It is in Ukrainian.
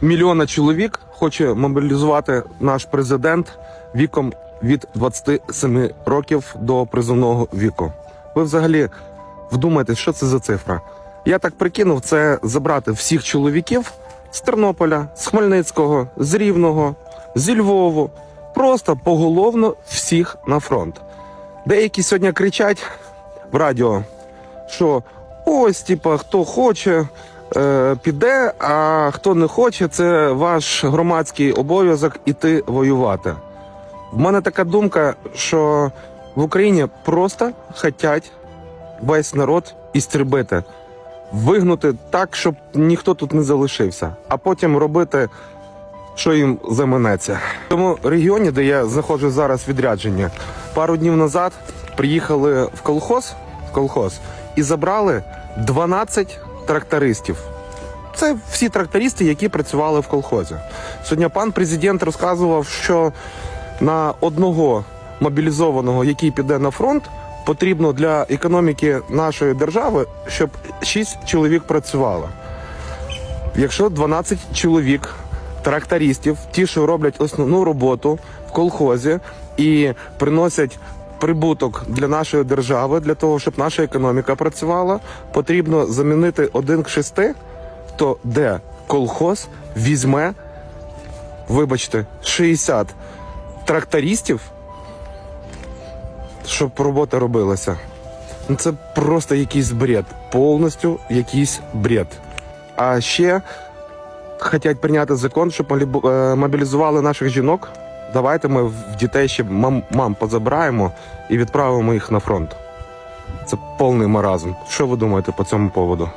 мільйона чоловік хоче мобілізувати наш президент віком від 27 років до призовного віку. Ви взагалі вдумайтесь, що це за цифра? Я так прикинув, це забрати всіх чоловіків з Тернополя, з Хмельницького, з Рівного, зі Львову, просто поголовно всіх на фронт. Деякі сьогодні кричать в радіо, що ось, типа, хто хоче, піде, а хто не хоче, це ваш громадський обов'язок іти воювати. В мене така думка, що в Україні просто хотять весь народ істребити, вигнути так, щоб ніхто тут не залишився, а потім робити, що їм заманеться. В тому регіоні, де я знаходжу зараз відрядження, пару днів назад приїхали в колхоз, в колхоз і забрали 12 трактористів. Це всі трактористи, які працювали в колхозі. Сьогодні пан президент розказував, що на одного мобілізованого, який піде на фронт, потрібно для економіки нашої держави, щоб 6 чоловік працювало. Якщо 12 чоловік, трактористів, ті, що роблять основну роботу в колхозі і приносять прибуток для нашої держави, для того, щоб наша економіка працювала, потрібно замінити один к шести, то де колхоз візьме, вибачте, 60 трактористів, щоб робота робилася. Ну, Це просто якийсь бред, повністю якийсь бред. А ще хочуть прийняти закон, щоб е, мобілізували наших жінок. Давайте ми в дітей ще мам, мам позабираємо і відправимо їх на фронт. Це повний маразм. Що ви думаєте по цьому поводу?